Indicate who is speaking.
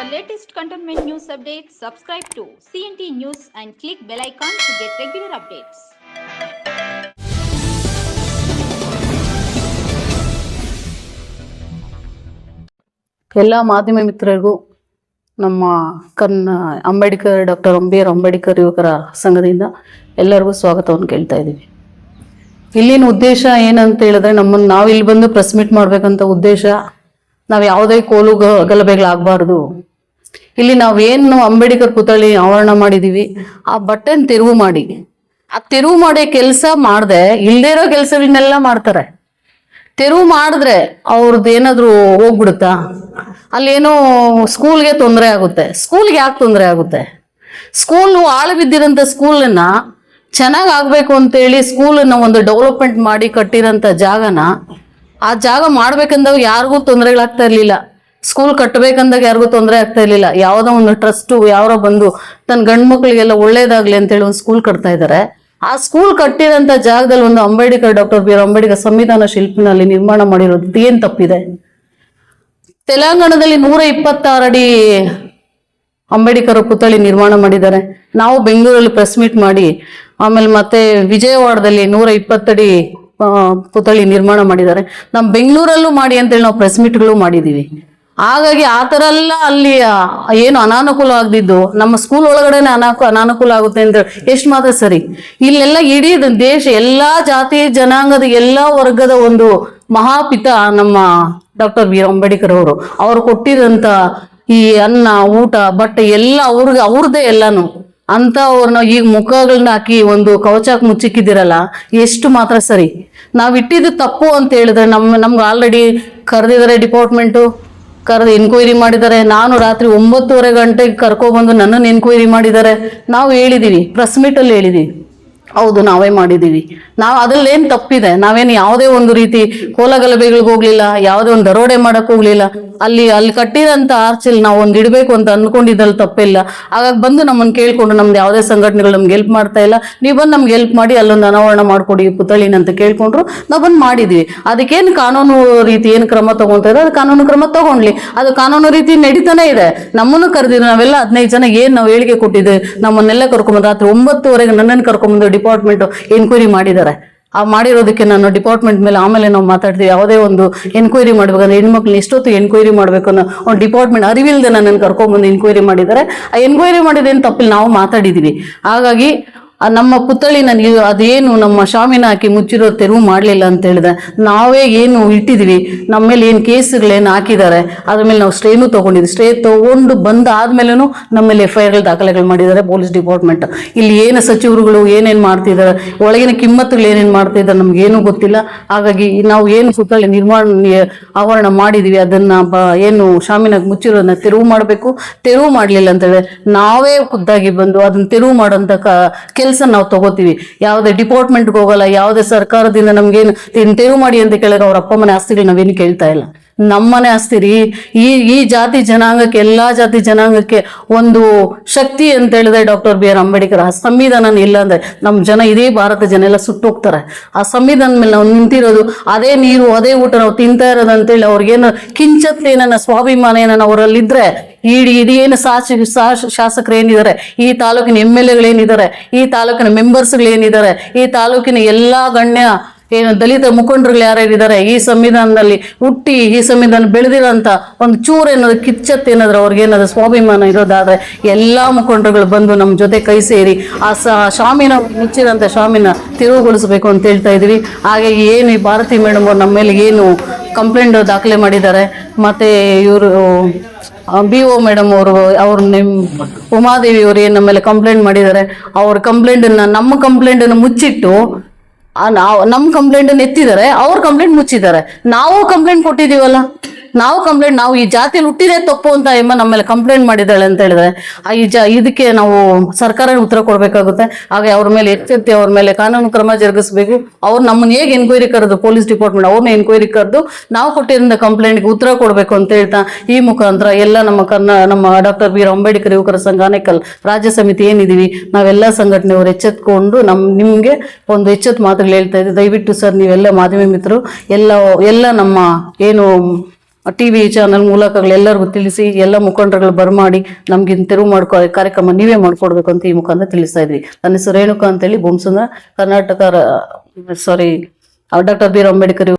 Speaker 1: For latest cantonment news updates, subscribe to CNT News and click bell icon to get regular updates.
Speaker 2: ಎಲ್ಲ ಮಾಧ್ಯಮ ಮಿತ್ರರಿಗೂ ನಮ್ಮ ಕನ್ನ Ambedkar doctor R Ambedkar ಯುವಕರ ಸಂಘದಿಂದ ಎಲ್ಲರಿಗೂ ಸ್ವಾಗತವನ್ನು ಕೇಳ್ತಾ ಇದ್ದೀವಿ ಇಲ್ಲಿನ ಉದ್ದೇಶ ಏನಂತ ಹೇಳಿದ್ರೆ ನಮ್ಮನ್ನು ನಾವು ಇಲ್ಲಿ ಬಂದು ಪ್ರೆಸ್ ಮೀಟ್ ಮಾಡಬೇಕಂತ ಉದ್ದೇಶ ನಾವು ಯಾವುದೇ ಕೋಲು ಗಲಭೆಗಳಾಗಬಾರ್ದು ಇಲ್ಲಿ ನಾವೇನು ಅಂಬೇಡ್ಕರ್ ಪುತ್ಥಳಿ ಆವರಣ ಮಾಡಿದೀವಿ, ಆ ಬಟನ್ ತೆರವು ಮಾಡಿ. ಆ ತೆರವು ಮಾಡೋ ಕೆಲಸ ಮಾಡದೆ ಇಲ್ಲದೇ ಇರೋ ಕೆಲಸಗಳನ್ನೆಲ್ಲ ಮಾಡ್ತಾರೆ. ತೆರವು ಮಾಡಿದ್ರೆ ಅವ್ರದ್ದು ಏನಾದರೂ ಹೋಗ್ಬಿಡುತ್ತಾ? ಅಲ್ಲೇನೋ ಸ್ಕೂಲ್ಗೆ ತೊಂದರೆ ಆಗುತ್ತೆ. ಸ್ಕೂಲ್ಗೆ ಯಾಕೆ ತೊಂದರೆ ಆಗುತ್ತೆ? ಸ್ಕೂಲ್, ಆಳು ಬಿದ್ದಿರೋಂಥ ಸ್ಕೂಲನ್ನ ಚೆನ್ನಾಗಿ ಆಗಬೇಕು ಅಂತೇಳಿ ಸ್ಕೂಲನ್ನು ಒಂದು ಡೆವಲಪ್ಮೆಂಟ್ ಮಾಡಿ ಕಟ್ಟಿರೋಂಥ ಜಾಗನ ಆ ಜಾಗ ಮಾಡ್ಬೇಕಂದಾಗ ಯಾರಿಗೂ ತೊಂದರೆಗಳಾಗ್ತಾ ಇರಲಿಲ್ಲ. ಸ್ಕೂಲ್ ಕಟ್ಟಬೇಕಂದಾಗ ಯಾರಿಗೂ ತೊಂದರೆ ಆಗ್ತಾ ಇರಲಿಲ್ಲ. ಯಾವುದೋ ಒಂದು ಟ್ರಸ್ಟು ಯಾರೋ ಬಂದು ತನ್ನ ಗಂಡು ಮಕ್ಕಳಿಗೆಲ್ಲ ಒಳ್ಳೇದಾಗ್ಲಿ ಅಂತೇಳಿ ಒಂದು ಸ್ಕೂಲ್ ಕಟ್ತಾ ಇದ್ದಾರೆ ಆ ಸ್ಕೂಲ್ ಕಟ್ಟಿರೋಂಥ ಜಾಗದಲ್ಲಿ ಒಂದು Ambedkar doctor B R Ambedkar ಸಂವಿಧಾನ ಶಿಲ್ಪಿನಲ್ಲಿ ನಿರ್ಮಾಣ ಮಾಡಿರೋದು ಏನ್ ತಪ್ಪಿದೆ? ತೆಲಂಗಾಣದಲ್ಲಿ ನೂರ ಇಪ್ಪತ್ತಾರು ಅಡಿ ಅಂಬೇಡ್ಕರ್ ಪುತ್ಥಳಿ ನಿರ್ಮಾಣ ಮಾಡಿದ್ದಾರೆ. ನಾವು ಬೆಂಗಳೂರಲ್ಲಿ ಪ್ರೆಸ್ ಮೀಟ್ ಮಾಡಿ, ಆಮೇಲೆ ಮತ್ತೆ ವಿಜಯವಾಡದಲ್ಲಿ ನೂರ ಇಪ್ಪತ್ತಡಿ ಪುತ್ಥಳಿ ನಿರ್ಮಾಣ ಮಾಡಿದ್ದಾರೆ. ನಮ್ಮ ಬೆಂಗಳೂರಲ್ಲೂ ಮಾಡಿ ಅಂತೇಳಿ ನಾವು ಪ್ರೆಸ್ ಮೀಟ್ಗಳು ಮಾಡಿದ್ದೀವಿ ಹಾಗಾಗಿ ಆ ಥರ ಎಲ್ಲ ಅಲ್ಲಿ ಏನು ಅನಾನುಕೂಲ ಆಗದಿದ್ದು, ನಮ್ಮ ಸ್ಕೂಲ್ ಒಳಗಡೆನೆ ಅನಾಕು, ಅನಾನುಕೂಲ ಆಗುತ್ತೆ ಅಂತ ಎಷ್ಟು ಮಾತ್ರ ಸರಿ. ಇಲ್ಲೆಲ್ಲ ಇಡೀ ದೇಶ, ಎಲ್ಲಾ ಜಾತಿ, ಜನಾಂಗದ ಎಲ್ಲಾ ವರ್ಗದ ಒಂದು ಮಹಾಪಿತ ನಮ್ಮ ಡಾಕ್ಟರ್ ಬಿ. ಆರ್ ಅಂಬೇಡ್ಕರ್ ಅವರು. ಅವರು ಕೊಟ್ಟಿದಂಥ ಈ ಅನ್ನ, ಊಟ, ಬಟ್ಟೆ ಎಲ್ಲ ಅವ್ರಿಗೆ ಅವ್ರದ್ದೇ ಎಲ್ಲಾನು. ಅಂತ ಅವ್ರನ್ನ ಈಗ ಮುಖಗಳನ್ನ ಹಾಕಿ ಒಂದು ಕವಚಕ್ಕೆ ಮುಚ್ಚಿಕ್ಕಿದ್ದೀರಲ್ಲ, ಎಷ್ಟು ಮಾತ್ರ ಸರಿ. ನಾವು ಇಟ್ಟಿದ್ದು ತಪ್ಪು ಅಂತ ಹೇಳಿದ್ರೆ ನಮ್ಮ ನಮ್ಗೆ ಆಲ್ರೆಡಿ ಕರೆದಿದ್ದಾರೆ ಡಿಪಾರ್ಟ್ಮೆಂಟು ಕರೆದು ಎನ್ಕ್ವೈರಿ ಮಾಡಿದ್ದಾರೆ ನಾನು ರಾತ್ರಿ ಒಂಬತ್ತುವರೆ ಗಂಟೆಗೆ ಕರ್ಕೊಬಂದು ನನ್ನನ್ನು ಎನ್ಕ್ವೈರಿ ಮಾಡಿದ್ದಾರೆ ನಾವು ಹೇಳಿದ್ದೀವಿ ಪ್ರೆಸ್ ಮೀಟಲ್ಲಿ ಹೇಳಿದ್ದೀವಿ ಹೌದು, ನಾವೇ ಮಾಡಿದ್ದೀವಿ ನಾವು ಅದ್ರಲ್ಲಿ ಏನ್ ತಪ್ಪಿದೆ? ನಾವೇನು ಯಾವುದೇ ಒಂದು ರೀತಿ ಕೋಲಗಲಭೆಗಳಿಗೆ ಹೋಗ್ಲಿಲ್ಲ ಯಾವುದೇ ಒಂದು ದರೋಡೆ ಮಾಡೋಕ್ಕೆ ಹೋಗ್ಲಿಲ್ಲ. ಅಲ್ಲಿ ಅಲ್ಲಿ ಕಟ್ಟಿದಂತ ಆರ್ಚಲ್ಲಿ ನಾವು ಒಂದು ಇಡಬೇಕು ಅಂತ ಅನ್ಕೊಂಡಿದ್ದಲ್ಲಿ ತಪ್ಪಿಲ್ಲ. ಹಾಗಾಗಿ ಬಂದು ನಮ್ಮನ್ನು ಕೇಳಿಕೊಂಡು ನಮ್ದು ಯಾವುದೇ ಸಂಘಟನೆಗಳು ನಮ್ಗೆ ಹೆಲ್ಪ್ ಮಾಡ್ತಾ ಇಲ್ಲ. ನೀವು ಬಂದು ನಮ್ಗೆ ಹೆಲ್ಪ್ ಮಾಡಿ ಅಲ್ಲೊಂದು ಅನಾವರಣ ಮಾಡ್ಕೊಡಿ ಪುತ್ಥಳಿನ ಅಂತ ಕೇಳ್ಕೊಂಡ್ರು. ನಾವು ಬಂದು ಮಾಡಿದ್ವಿ. ಅದಕ್ಕೇನು ಕಾನೂನು ರೀತಿ ಏನು ಕ್ರಮ ತಗೊಂತ ಅದು ಕಾನೂನು ಕ್ರಮ ತಗೊಂಡ್ಲಿ. ಅದು ಕಾನೂನು ರೀತಿ ನಡೀತಾನೆ ಇದೆ. ನಮ್ಮನ್ನು ಕರೆದಿದ್ರು ನಾವೆಲ್ಲ ಹದಿನೈದು ಜನ ಏನು ನಾವು ಹೇಳಿಕೆ ಕೊಟ್ಟಿದ್ದೆ, ನಮ್ಮನ್ನೆಲ್ಲ ಕರ್ಕೊಂಬಂದು ರಾತ್ರಿ ಒಂಬತ್ತುವರೆಗೆ ನನ್ನನ್ನು ಕರ್ಕೊಂಬಂದು ಡಿಪಾರ್ಟ್ಮೆಂಟ್ ಎನ್ಕ್ವೈರಿ ಮಾಡಿದ್ದಾರೆ. ಆ ಮಾಡಿರೋದಕ್ಕೆ ನಾನು ಡಿಪಾರ್ಟ್ಮೆಂಟ್ ಮೇಲೆ ಆಮೇಲೆ ನಾವು ಮಾತಾಡ್ತೀವಿ. ಯಾವುದೇ ಒಂದು ಎನ್ಕ್ವೈರಿ ಮಾಡ್ಬೇಕಂದ್ರೆ ಹೆಣ್ಮಕ್ಳನ್ನ ಎಷ್ಟೊತ್ತು ಎನ್ಕ್ವೈರಿ ಮಾಡಬೇಕು ಅನ್ನೋ ಒಂದು ಡಿಪಾರ್ಟ್ಮೆಂಟ್ ಅರಿವಿಲ್ಲದೆ ನನ್ನನ್ನು ಕರ್ಕೊಂಡ್ಬಂದು ಎನ್ಕ್ವೈರಿ ಮಾಡಿದ್ದಾರೆ. ಆ ಎನ್ಕ್ವೈರಿ ಮಾಡಿದೇನು ತಪ್ಪಿಲ್ಲ, ನಾವು ಮಾತಾಡಿದ್ದೀವಿ. ಹಾಗಾಗಿ ಆ ನಮ್ಮ ಪುತ್ಥಳಿನ ನನಗೆ ಅದೇನು ನಮ್ಮ ಶಾಮಿನ ಹಾಕಿ ಮುಚ್ಚಿರೋ ತೆರವು ಮಾಡಲಿಲ್ಲ ಅಂತ ಹೇಳಿದ್ರೆ ನಾವೇ ಏನು ಇಟ್ಟಿದ್ವಿ ನಮ್ಮ ಮೇಲೆ ಏನು ಕೇಸುಗಳೇನು ಹಾಕಿದ್ದಾರೆ ಅದ್ರ ಮೇಲೆ ನಾವು ಸ್ಟೇನು ತೊಗೊಂಡಿದ್ವಿ. ಸ್ಟೇ ತೊಗೊಂಡು ಬಂದ ಆದ್ಮೇಲೂ ನಮ್ಮ ಮೇಲೆ ಎಫ್ ಐ ಆರ್ಗಳು ದಾಖಲೆಗಳು ಮಾಡಿದ್ದಾರೆ ಪೊಲೀಸ್ ಡಿಪಾರ್ಟ್ಮೆಂಟ್. ಇಲ್ಲಿ ಏನು ಸಚಿವರುಗಳು ಏನೇನು ಮಾಡ್ತಿದ್ದಾರೆ, ಒಳಗಿನ ಕಿಮ್ಮತ್ತುಗಳು ಏನೇನು ಮಾಡ್ತಿದ್ದಾರೆ ನಮಗೇನು ಗೊತ್ತಿಲ್ಲ. ಹಾಗಾಗಿ ನಾವು ಏನು ಪುತ್ಥಳಿ ನಿರ್ಮಾಣ ಆವರಣ ಮಾಡಿದೀವಿ, ಅದನ್ನ ಏನು ಶಾಮಿನಾಗ ಮುಚ್ಚಿರೋದನ್ನ ತೆರವು ಮಾಡಬೇಕು. ತೆರವು ಮಾಡಲಿಲ್ಲ ಅಂತೇಳಿ ನಾವೇ ಖುದ್ದಾಗಿ ಬಂದು ಅದನ್ನ ತೆರವು ಮಾಡೋಂಥ ಕ ಕೆಲಸ ನಾವು ತಗೋತೀವಿ. ಯಾವುದೇ ಡಿಪಾರ್ಟ್ಮೆಂಟ್ಗೆ ಹೋಗಲ್ಲ, ಯಾವುದೇ ಸರ್ಕಾರದಿಂದ ನಮ್ಗೆ ತೆರವು ಮಾಡಿ ಅಂತ ಕೇಳಿದ್ರೆ ಅವ್ರ ಅಪ್ಪ ಮನೆ ಆಸ್ತಿಗಳು ನಾವೇನು ಕೇಳ್ತಾ ಇಲ್ಲ. ನಮ್ಮನೆ ಆಸ್ತಿ ರೀ ಈ ಈ ಜಾತಿ ಜನಾಂಗಕ್ಕೆ, ಎಲ್ಲಾ ಜಾತಿ ಜನಾಂಗಕ್ಕೆ ಒಂದು ಶಕ್ತಿ ಅಂತ ಹೇಳಿದ್ರೆ ಡಾಕ್ಟರ್ ಬಿ ಆರ್ ಅಂಬೇಡ್ಕರ್. ಆ ಸಂವಿಧಾನ ಇಲ್ಲ ಅಂದ್ರೆ ನಮ್ಮ ಜನ ಇದೇ ಭಾರತ ಜನ ಎಲ್ಲ ಸುಟ್ಟೋಗ್ತಾರೆ ಆ ಸಂವಿಧಾನ ಮೇಲೆ ನಾವು ನಿಂತಿರೋದು, ಅದೇ ನೀರು, ಅದೇ ಊಟ ನಾವು ತಿಂತಾ ಇರೋದು ಅಂತೇಳಿ ಅವ್ರಿಗೇನು ಕಿಂಚತ್ ಏನನ್ನ ಸ್ವಾಭಿಮಾನ ಏನನ್ನ ಅವರಲ್ಲಿದ್ರೆ ಇಡೀ ಇಡೀ ಏನು ಸಾಸ ಶಾ- ಶಾಸಕರು ಏನಿದ್ದಾರೆ, ಈ ತಾಲೂಕಿನ ಎಂ ಎಲ್ ಎಗಳೇನಿದ್ದಾರೆ ಈ ತಾಲೂಕಿನ ಮೆಂಬರ್ಸ್ಗಳೇನಿದ್ದಾರೆ ಈ ತಾಲೂಕಿನ ಎಲ್ಲಾ ಗಣ್ಯ ಏನು ದಲಿತ ಮುಖಂಡರುಗಳು ಯಾರ್ಯಾರಿದ್ದಾರೆ ಈ ಸಂವಿಧಾನದಲ್ಲಿ ಹುಟ್ಟಿ ಈ ಸಂವಿಧಾನ ಬೆಳೆದಿರೋಂಥ ಒಂದು ಚೂರು ಏನಾದ್ರು ಕಿಚ್ಚತ್ತು ಏನಾದ್ರು ಅವ್ರಿಗೆ ಏನಾದ್ರು ಸ್ವಾಭಿಮಾನ ಇರೋದಾದ್ರೆ ಎಲ್ಲ ಮುಖಂಡರುಗಳು ಬಂದು ನಮ್ಮ ಜೊತೆ ಕೈ ಸೇರಿ ಆ ಸ ಶಾಮಿನ ಮುಚ್ಚಿರೋಂಥ ಶಾಮಿನ ತಿರುವುಗೊಳಿಸಬೇಕು ಅಂತ ಹೇಳ್ತಾ ಇದ್ದೀವಿ. ಹಾಗೆ ಏನು ಈ ಭಾರತಿ ಮೇಡಮ್ ಅವ್ರು ನಮ್ಮ ಮೇಲೆ ಏನು ಕಂಪ್ಲೇಂಟ್ ದಾಖಲೆ ಮಾಡಿದ್ದಾರೆ. ಮತ್ತು ಇವರು ಬಿ ಒ ಮೇಡಮ್ ಅವರು, ಅವ್ರು ನಿಮ್ಮ ಉಮಾದೇವಿ ಅವರು ಏನು ನಮ್ಮ ಮೇಲೆ ಕಂಪ್ಲೇಂಟ್ ಮಾಡಿದ್ದಾರೆ. ಅವ್ರ ಕಂಪ್ಲೇಂಟನ್ನು, ನಮ್ಮ ಕಂಪ್ಲೇಂಟನ್ನು ಮುಚ್ಚಿಟ್ಟು ನಾವು ನಮ್ಮ ಕಂಪ್ಲೇಂಟ್ ಎತ್ತಿದ್ದಾರೆ ಅವ್ರ ಕಂಪ್ಲೇಂಟ್ ಮುಚ್ಚಿದ್ದಾರೆ ನಾವು ಕಂಪ್ಲೇಂಟ್ ಕೊಟ್ಟಿದೀವಲ್ಲ ನಾವು ಕಂಪ್ಲೇಂಟ್ ನಾವು ಈ ಜಾತಿಯಲ್ಲಿ ಹುಟ್ಟಿದೆ ತಪ್ಪು ಅಂತ ಎಂಬ ನಮ್ಮ ಮೇಲೆ ಕಂಪ್ಲೇಂಟ್ ಮಾಡಿದ್ದಾಳೆ ಅಂತ ಹೇಳಿದ್ರೆ, ಆ ಈ ಜಾ ಇದಕ್ಕೆ ನಾವು ಸರ್ಕಾರ ಉತ್ತರ ಕೊಡಬೇಕಾಗುತ್ತೆ. ಹಾಗೆ ಅವ್ರ ಮೇಲೆ ಎಚ್ಚೆತ್ತಿ ಅವ್ರ ಮೇಲೆ ಕಾನೂನು ಕ್ರಮ ಜರುಗಿಸಬೇಕು. ಅವ್ರು ನಮ್ಮನ್ನ ಹೇಗೆ ಎನ್ಕ್ವೈರಿ ಕರೆದು ಪೊಲೀಸ್ ಡಿಪಾರ್ಟ್ಮೆಂಟ್ ಅವ್ರನ್ನ ಎನ್ಕ್ವೈರಿ ಕರೆದು ನಾವು ಕೊಟ್ಟಿರೋ ಕಂಪ್ಲೇಂಟ್ಗೆ ಉತ್ತರ ಕೊಡಬೇಕು ಅಂತ ಹೇಳ್ತಾ, ಈ ಮುಖಾಂತರ ಎಲ್ಲ ನಮ್ಮ ಕರ್ನಾ, ನಮ್ಮ ಡಾಕ್ಟರ್ ಬಿ. ಆರ್. ಅಂಬೇಡ್ಕರ್ ಯುವಕರ ಸಂಘ, ಆನೇಕಲ್ ರಾಜ್ಯ ಸಮಿತಿ ಏನಿದೀವಿ, ನಾವೆಲ್ಲ ಸಂಘಟನೆಯವರು ಎಚ್ಚೆತ್ಕೊಂಡು ನಮ್ಮ ನಿಮಗೆ ಒಂದು ಎಚ್ಚೆತ್ತು ಮಾತುಗಳು ಹೇಳ್ತಾ ಇದ್ದೀವಿ ದಯವಿಟ್ಟು ಸರ್, ನೀವೆಲ್ಲ ಮಾಧ್ಯಮ ಮಿತ್ರರು, ಎಲ್ಲ ಎಲ್ಲ ನಮ್ಮ ಏನು ಟಿ ವಿ ಚಾನಲ್ ಮೂಲಕಗಳೆಲ್ಲರಿಗೂ ತಿಳಿಸಿ, ಎಲ್ಲ ಮುಖಂಡರುಗಳು ಬರಮಾಡಿ ನಮ್ಗೆ ತೆರವು ಮಾಡ್ಕೊ, ಕಾರ್ಯಕ್ರಮ ನೀವೇ ಮಾಡ್ಕೊಡ್ಬೇಕು ಅಂತ ಈ ಮುಖಾಂತರ ತಿಳಿಸ್ತಾ ಇದ್ವಿ. ನನ್ನ ಹೆಸರು ರೇಣುಕಾ ಅಂತೇಳಿ Bommasandra Karnataka sorry doctor B. R. Ambedkar